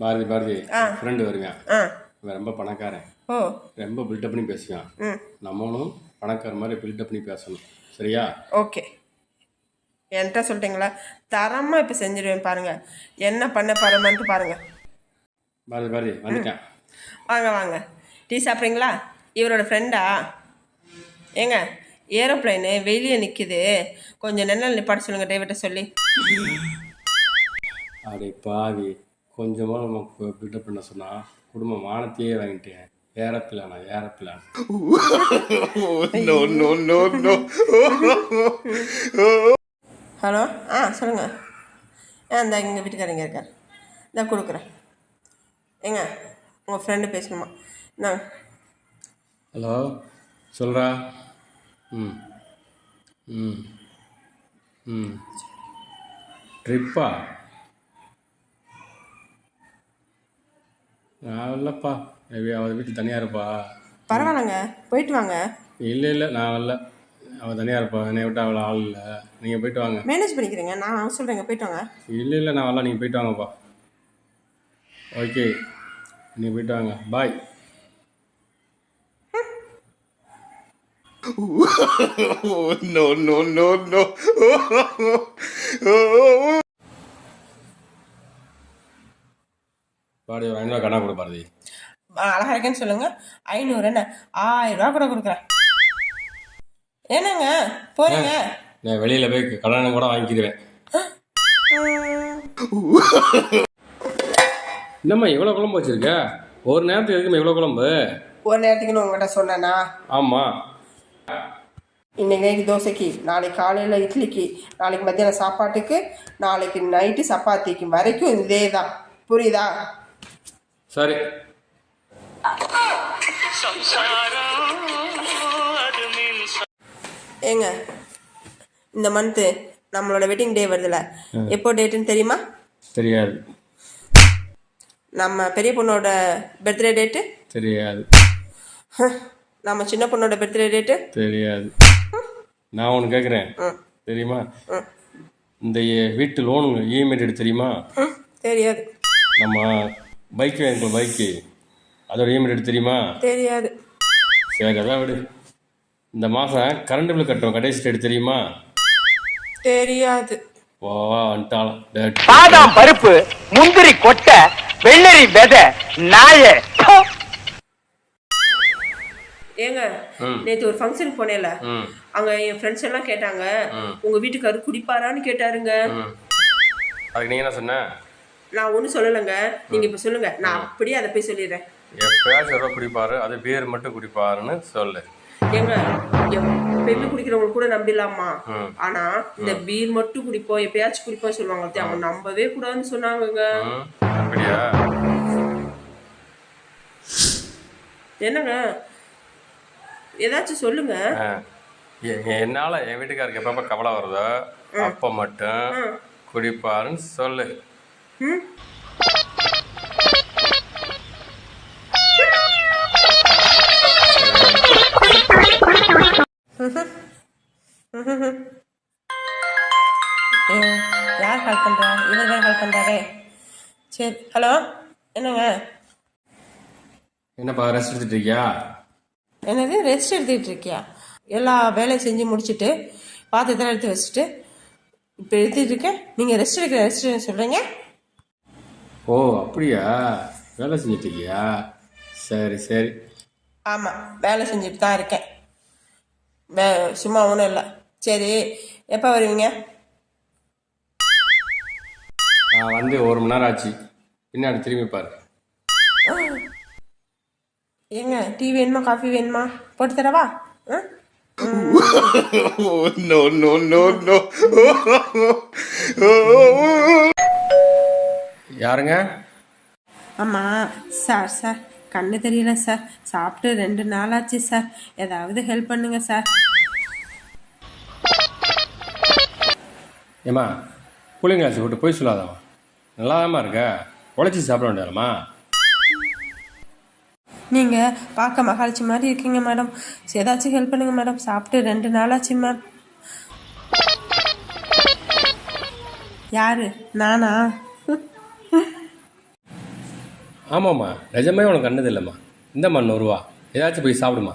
பாரதி பாரதி ஆ. Friend வருவான் ஆ. இவன் ரொம்ப பணக்காரன். ஓ. ரொம்ப பில்டப் பண்ணி பேசுவான். ம். நம்மளும் பணக்கார மாதிரி பில்டப் பண்ணி பேசணும். சரியா? ஓகே. என்கிட்ட சொல்லிட்டீங்களா? தரமாக இப்போ செஞ்சிடுவேன் பாருங்கள் என்ன பண்ண பாருமான்ட்டு பாருங்கள் பாரதி பாரதி வந்துட்டேன். வாங்க வாங்க. டீ சாப்பிட்றீங்களா? இவரோட ஃப்ரெண்டா ஏங்க ஏரோப்ளைனு வெளியே நிற்கிது கொஞ்சம் நிழல் நிப்பாட்ட சொல்லுங்கள் டிரைவர்கிட்ட சொல்லி. அடே பாவி. கொஞ்சமாக நம்ம பில்டப் பண்ண சொன்னா குடும்ப மானத்தையே வாங்கிட்டேன். ஏறப்பிலானா ஏறப்பிலான். ஹலோ ஆ சொல்லுங்கள் ஆ இந்த எங்கள் வீட்டுக்காரங்க இருக்கார் இந்த கொடுக்குறேன். ஏங்க உங்கள் ஃப்ரெண்டு பேசணுமா? இந்தாங்க ஹலோ சொல்கிறா ம். ம். ம். ட்ரிப்பா நான் இல்லைப்பா. அவள் வீட்டு தனியாக இருப்பா. பரவாயில்லைங்க. போயிட்டு வாங்க. இல்லை இல்லை நான் வரல. அவள் தனியாக இருப்பா. என்னை விட்டு அவளை ஆள் இல்லை. நீங்கள் போயிட்டு வாங்க. மேனேஜ் பண்ணிக்கிறேங்க. நான் சொல்கிறேங்க போயிட்டு வாங்க. இல்லை இல்லை நான் வரல. நீங்கள் போயிட்டு வாங்கப்பா. ஓகே. நீங்கள் போயிட்டு வாங்க. பாய். Oh, no, no, no, no. பாடி ஒரு ஐநூறுவா கண்ணா கொடு பாரதி அழகா இருக்கேன்னு சொல்லுங்க. ஐநூறு என்ன? ஆயிரம் ரூபா கூட கொடுக்குறேன். என்னங்க? போறீங்க? நான் வெளியில் போய் கல்யாணம் கூட வாங்கிக்கிடுவேன் என்னம்மா இவ்வளோ குழம்பு வச்சிருக்க? ஒரு நேரத்துக்கு எதுக்குமா இவ்வளோ குழம்பு? ஒரு நேரத்துக்குன்னு உங்ககிட்ட சொன்னேனா? ஆமாம் இன்னைக்கு நைட்டு தோசைக்கு நாளைக்கு காலையில் இட்லிக்கு நாளைக்கு மத்தியானம் சாப்பாட்டுக்கு நாளைக்கு நைட்டு சப்பாத்திக்கு வரைக்கும் இதே தான் புரியுதா? சரி. ஏங்க இந்த மந்த்து நம்மளோட வெட்டிங் டே வருதுல எப்போ டேட்டுன்னு தெரியுமா? தெரியாது. நம்ம பெரிய பொண்ணோட பர்த்டே டேட்டு தெரியாது. நம்ம சின்ன பொண்ணோட பர்த்டே டேட்டு தெரியாது. நான் ஒன்று கேட்குறேன் தெரியுமா? இந்த வீட்டு லோனு இஎம்ஐ டேட் தெரியுமா? தெரியாது. நம்ம பைக் வாங்கிக்கோ பைக்கு. அதோட இஎம்ஐ டேட் தெரியுமா? தெரியாது. சரி அதான் விடு. இந்த மாதம் கரண்ட் பில் கட்டுறோம் கடைசி டேட் தெரியுமா? தெரியாது. வா வந்துட்டாலும். டேட் பாதாம் பருப்பு முந்திரி கொட்டை வெள்ளரி விதை நாய. ஏங்க. நேற்று ஒரு ஃபங்க்ஷன் போனேல அங்க என் ஃப்ரெண்ட்ஸ் எல்லாம் கேட்டாங்க. உங்க வீட்டுக்காரர் குடிப்பாரான்னு கேட்டாருங்க. அதுக்கு நீங்கள் என்ன சொன்ன? நான் ஒன்றும் சொல்லலைங்க. நீங்க இப்ப சொல்லுங்க. நான் அப்படியே அதை போய் சொல்லிடுறேன். எப்பயாச்சும் ரூபா குடிப்பாரு. அது பீர் மட்டும் குடிப்பாருன்னு சொல்லு. ஏங்க பெண்ணு குடிக்கிறவங்க கூட நம்பிடலாமா. ஆனா இந்த பீர் மட்டும் குடிப்போம். எப்பயாச்சும் குடிப்போம் சொல்லுவாங்க. அவங்க நம்பவே கூடாதுன்னு சொன்னாங்கங்க. அப்படியா? என்னங்க? ஏதாச்சும் சொல்லுங்க. என்னால என் வீட்டுக்காருக்கு எப்பப்ப கவலை வருதோ அப்போ மட்டும் குடிப்பாருன்னு சொல்லு. ம் யார் கால் பண்ணுறா இவர் தான் கால் பண்ணுறாரே சரி ஹலோ என்னங்க? என்னப்பா ரெஸ்ட் எடுத்துட்டு இருக்கியா? என்னது ரெஸ்ட் எடுத்துக்கிட்டு இருக்கியா? எல்லா வேலையும் செஞ்சு முடிச்சுட்டு பாத்திரத்தெல்லாம் எடுத்து வச்சுட்டு இப்போ எடுத்துகிட்டு இருக்கேன். நீங்கள் ரெஸ்ட் எடுக்கிற ரெஸ்ட் சொல்கிறீங்க ஓ அப்படியா? வேலை செஞ்சுட்டு இருக்கியா சரி சரி. ஆமாம் வேலை செஞ்சுட்டு தான் இருக்கேன். வே சும்மா ஒன்றும் இல்லை. சரி எப்போ வருவீங்க? நான் வந்து ஒரு மணி நேரம் ஆச்சு. பின்னாடி திரும்பி பாரு. ஏங்க டீ வேணுமா காஃபி வேணுமா? போட்டு தரவா? ஆ? Oh, no, no, no, no. யாருங்க? ஆமாம் சார் சார். கண்ணு தெரியல சார். சாப்பிட்டு ரெண்டு நாள் ஆச்சு சார். ஏதாவது ஹெல்ப் பண்ணுங்க சார். ஏம்மா கூலிங் கிளாஸ் விட்டு போய் சொல்லாதவா நல்லாதாம்மா இருக்க. உழைச்சி சாப்பிட வேண்டியதாம்மா நீங்கள் பார்க்க மகாலட்சுமி மாதிரி இருக்கீங்க மேடம். ஏதாச்சும் ஹெல்ப் பண்ணுங்க மேடம். சாப்பிட்டு ரெண்டு நாள் ஆச்சு மேம். யாரு? நானா? ஆமாம்மா. நிஜமே உனக்கு கண்டது இல்லைம்மா இந்தம்மா நூறுரூவா ஏதாச்சும் போய் சாப்பிடுமா.